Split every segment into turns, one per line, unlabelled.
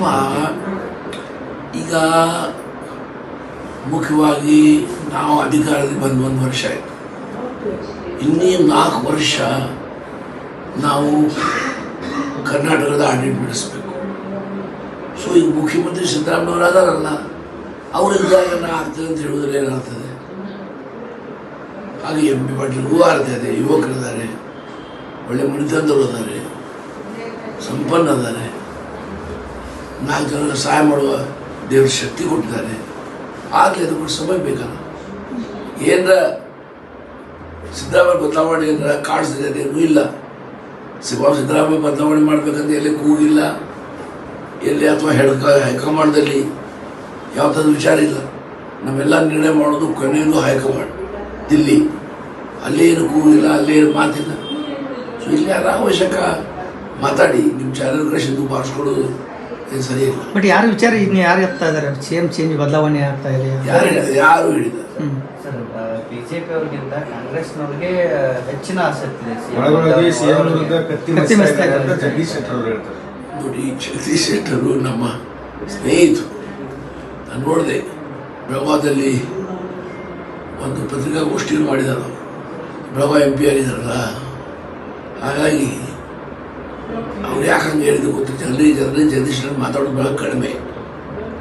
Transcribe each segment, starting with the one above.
ನೋಡಪ್ಪ ಈಗ ಮುಖ್ಯವಾಗಿ ನಾವು ಅಧಿಕಾರದಲ್ಲಿ ಬಂದು ಒಂದು ವರ್ಷ? ಆಯಿತು ಇನ್ನೇ ನಾಲ್ಕು ವರ್ಷ ನಾವು ಕರ್ನಾಟಕದ ಆಡಳಿತ ನಡೆಸಬೇಕು ಸೊ ಈಗ ಮುಖ್ಯಮಂತ್ರಿ ಸಿದ್ದರಾಮಯ್ಯವರು ಅದಾರಲ್ಲ ಅವರಿದ್ದಾಗ ನಾ ಆಗ್ತದೆ ಅಂತ ಹೇಳಿದ್ರೆ ಏನಾಗ್ತದೆ? ಹಾಗೆ ಎಂ ಪಿ ಪಾಟೀಲ್ಗೂ ಇದೆ, ಯುವಕರಿದ್ದಾರೆ, ಒಳ್ಳೆ ಮಣಿತಂದವರು ಇದ್ದಾರೆ ಸಂಪನ್ನ ಅದ್ದಾರೆ ನಾಲ್ಕು ಜನರ ಸಹಾಯ ಮಾಡುವ ದೇವ್ರ ಶಕ್ತಿ ಕೊಟ್ಟಿದ್ದಾರೆ. ಆಗಲಿ ಅದಕ್ಕೆ ಸಮಯ ಬೇಕಲ್ಲ. ಏನರ ಸಿದ್ದರಾಮಯ್ಯ ಬದಲಾವಣೆ ಏನರ ಕಾಣಿಸ್ತಿದೆ ಅದೇನೂ ಇಲ್ಲ. ಸಿಬ್ಬ ಸಿದ್ದರಾಮಯ್ಯ ಬದಲಾವಣೆ ಮಾಡ್ಬೇಕಂದ್ರೆ ಎಲ್ಲಿ ಕೂಗಿಲ್ಲ ಎಲ್ಲಿ ಅಥವಾ ಹೆಡ್ಕ, ಹೈಕಮಾಂಡ್ದಲ್ಲಿ ಯಾವ ಥರದ ವಿಚಾರ ಇಲ್ಲ. ನಮ್ಮೆಲ್ಲ ನಿರ್ಣಯ ಮಾಡೋದು ಕೊನೆಯದು ಹೈಕಮಾಂಡ್, ದಿಲ್ಲಿ. ಅಲ್ಲಿ ಏನು ಕೂಗಿಲ್ಲ ಅಲ್ಲಿ ಏನು ಮಾತಿಲ್ಲ. ಸೊ ಇಲ್ಲಿ ಅನಾವಶ್ಯಕ ಮಾತಾಡಿ, ನಿಮ್ಮ ಚಾನೆಲ್ ಕಡೆ ಬಾರಿಸ್ಕೊಡೋದು ಏನು ಸರಿ ಇಲ್ಲ.
ಬಟ್ ಯಾರು ವಿಚಾರ ಇನ್ನು ಯಾರು ಎತ್ತಾ ಇದಾರೆ? ಸೇಮ್ ಚೇಂಜ್ ಬದಲಾವಣೆ ಆಗ್ತಾ ಇದೆ
ಯಾರು ಹೇಳಿದ ಯಾರು ಹೇಳಿದ
ಬಿಜೆಪಿ ಅವ್ರಿಗಿಂತ ಕಾಂಗ್ರೆಸ್ನವ್ರಿಗೆ ಹೆಚ್ಚಿನ ಆಸಕ್ತಿ
ಒಳಗೊಳಗೆ ಸಿಎಂ ವಿರುದ್ಧ ಕತ್ತಿ
ಕತ್ತಿ
ಮಸ್ತಾ ಇದೆ ಅಂತ. ಜಗದೀಶ್ ಶೆಟ್ಟರ್ ಅವರು ಹೇಳ್ತಾರೆ.
ನೋಡಿ ಜಗದೀಶ್ ಶೆಟ್ಟರು ನಮ್ಮ ಸ್ನೇಹಿತರು. ನಾನು ನೋಡಿದೆ ಬೆಳಗಾವದಲ್ಲಿ ಒಂದು ಪತ್ರಿಕಾಗೋಷ್ಠಿಯನ್ನು ಮಾಡಿದ್ದಾರೆ ಅವರು. ಬೆಳಗಾವಿ ಎಂ ಪಿ ಆಗಿದ್ದಾರಲ್ಲ? ಹಾಗಾಗಿ ಅವ್ರು ಯಾಕೆ ಹಂಗೆ ಹೇಳಿದ್ರು ಗೊತ್ತು ಜನರಿಗೆ ಜನರಿಗೆ ಜಗದೀಶ್ ಮಾತಾಡೋದು ಬಹಳ ಕಡಿಮೆ.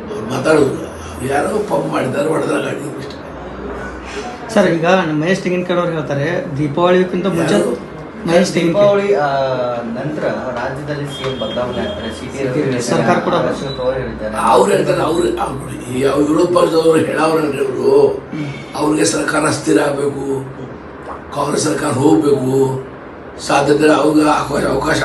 ಅವ್ರು ಮಾತಾಡೋದು ಯಾರೋ ಪಂಪ್ ಮಾಡಿದ್ದಾರೆ ಹೊಡೆದಾಗ ಇಷ್ಟ
ಸರ್ ಈಗ ನಮ್ಮ ಮಹೇಶ್ ತೆಂಗಿನಕಾಯಿ ಅವ್ರು ಹೇಳ್ತಾರೆ ದೀಪಾವಳಿಗಿಂತ ಮುಂಚೆ? ಮಹೇಶ್
ದೀಪಾವಳಿ ಆ, ನಂತರ ರಾಜ್ಯದಲ್ಲಿ ಸಿಎಂ ಬದಲಾವಣೆ ಆಗ್ತಾರೆ. ಸಿಟಿ
ಸರ್ಕಾರ ಕೂಡ
ಅವರು
ಹೇಳ್ತಾರೆ ಅವ್ರು ಅವ್ರು ಯಾವ ವಿರೋಧ ಪಕ್ಷದವರು ಹೇಳೋರಲ್ರಿ ಅವರು ಅವ್ರಿಗೆ ಸರ್ಕಾರ ಸ್ಥಿರ ಆಗಬೇಕು ಕಾಂಗ್ರೆಸ್ ಸರ್ಕಾರ ಹೋಗಬೇಕು ಸಾಧ್ಯತೆ ಅವ್ರಿಗೆ ಅವಕಾಶ